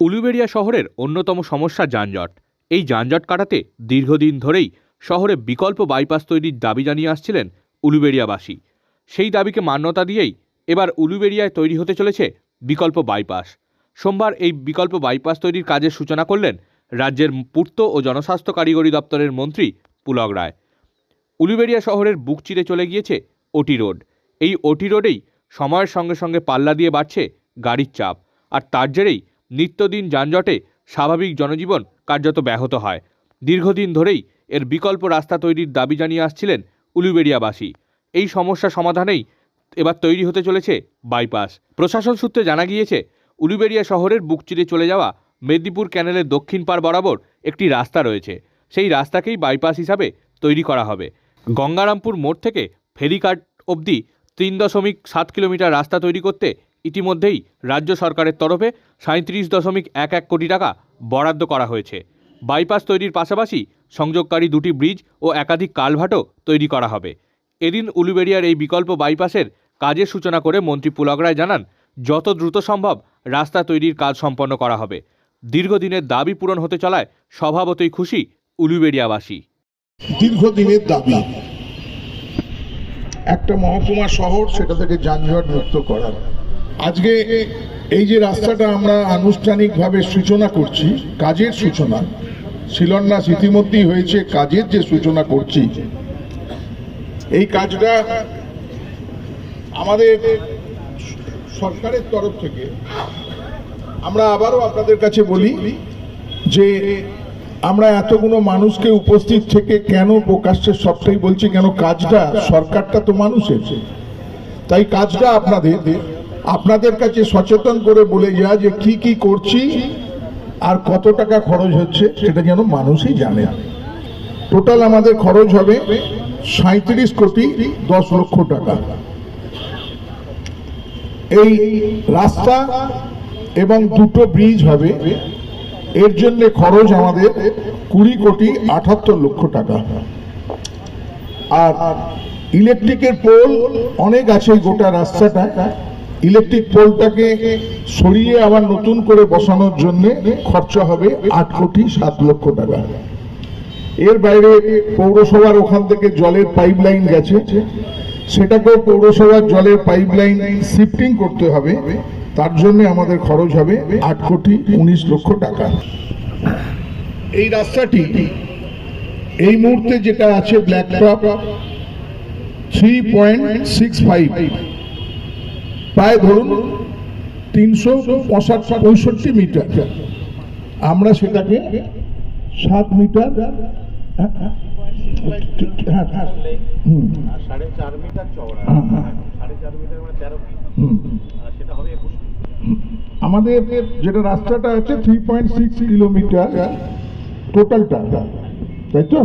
উলুবেড়িয়া শহরের অন্যতম সমস্যা যানজট। এই যানজট কাটাতে দীর্ঘদিন ধরেই শহরে বিকল্প বাইপাস তৈরির দাবি জানিয়ে আসছিলেন উলুবেড়িয়াবাসী। সেই দাবিকে মান্যতা দিয়েই এবার উলুবেড়িয়ায় তৈরি হতে চলেছে বিকল্প বাইপাস। সোমবার এই বিকল্প বাইপাস তৈরির কাজের সূচনা করলেন রাজ্যের পূর্ত ও জনস্বাস্থ্য কারিগরি দপ্তরের মন্ত্রী পুলক রায়। উলুবেড়িয়া শহরের বুক চিরে চলে গিয়েছে ওটি রোড। এই ওটি রোডেই সময়ের সঙ্গে সঙ্গে পাল্লা দিয়ে বাড়ছে গাড়ির চাপ। আর তার জেরেই নিত্যদিন যানজটে স্বাভাবিক জনজীবন কার্যত ব্যাহত হয়। দীর্ঘদিন ধরেই এর বিকল্প রাস্তা তৈরির দাবি জানিয়ে আসছিলেন উলুবেড়িয়াবাসী। এই সমস্যা সমাধানেই এবার তৈরি হতে চলেছে বাইপাস। প্রশাসন সূত্রে জানা গিয়েছে, উলুবেড়িয়া শহরের বুক চিরে চলে যাওয়া মেদিনীপুর ক্যানেলের দক্ষিণ পার বরাবর একটি রাস্তা রয়েছে। সেই রাস্তাকেই বাইপাস হিসাবে তৈরি করা হবে। গঙ্গারামপুর মোড় থেকে ফেরিঘাট অবধি তিন দশমিক সাত কিলোমিটার রাস্তা তৈরি করতে ইতিমধ্যেই রাজ্য সরকারের তরফে সাঁত্রিশ দশমিক এক এক কোটি টাকা বরাদ্দ করা হয়েছে। বাইপাস তৈরির পাশাপাশি সংযোগকারী দুটি ব্রিজ ও একাধিক কালভাটও তৈরি করা হবে। এদিন উলুবেড়িয়ার এই বিকল্প বাইপাসের কাজের সূচনা করে মন্ত্রী পুলক রায় জানান, যত দ্রুত সম্ভব রাস্তা তৈরির কাজ সম্পন্ন করা হবে। দীর্ঘদিনের দাবি পূরণ হতে চলায় স্বভাবতই খুশি উলুবেড়িয়াবাসী। দীর্ঘদিনের দাবি, একটা মহকুমা শহর সেটা থেকে যানজট মুক্ত করার। আজকে এই যে রাস্তাটা আমরা আনুষ্ঠানিকভাবে সূচনা করছি, কাজের সূচনা, শিলন্যাস ইতিমধ্যেই হয়েছে কাজের যে সূচনা করছি, এই কাজটা আমাদের সরকারের তরফ থেকে আমরা আবারও আপনাদের কাছে বলি যে আমরা এতগুলো মানুষকে উপস্থিত থেকে কেন প্রকাশ্যে সবটাই বলছি, কেন কাজটা, সরকারটা তো মানুষের। তাই কাজটা আপনাদের আপনাদের কাছে সচেতন করে বলে যা যে কি কি করছি আর কত টাকা খরচ হচ্ছে, সেটা যেন মানুষই জানে। টোটাল আমাদের খরচ হবে সাঁত্রিশ কোটি দশ লক্ষ টাকা। এই রাস্তা এবং দুটো ব্রিজ হবে, এর জন্য খরচ আমাদের কুড়ি কোটি আটাত্তর লক্ষ টাকা। আর ইলেকট্রিকের পোল অনেক আছে গোটা রাস্তাটা ইলেকট্রিক পোলটাকে সরিয়ে আবার নতুন করে বসানোর জন্য খরচা হবে আট কোটি সাত লক্ষ টাকা। এর বাইরে পৌরসভার ওখান থেকে জলের পাইপ লাইন গেছে। সেটাকেও পৌরসভার জলের পাইপ লাইন শিফটিং করতে হবে। তার জন্য আমাদের খরচ হবে আট কোটি উনিশ লক্ষ টাকা। এই রাস্তাটি এই মুহূর্তে যেটা আছে black three point six five প্রায় ধরুন তিনশো পঁয়ষট্টি মিটার। আমরা সেটাকে সাত মিটার আর সাড়ে চার মিটার চওড়া। সাড়ে চার মিটার তেরো হুম। সেটা হবে একুশ আমাদের যেটা রাস্তাটা আছে থ্রি পয়েন্ট সিক্স কিলোমিটার টোটালটা তাই তো?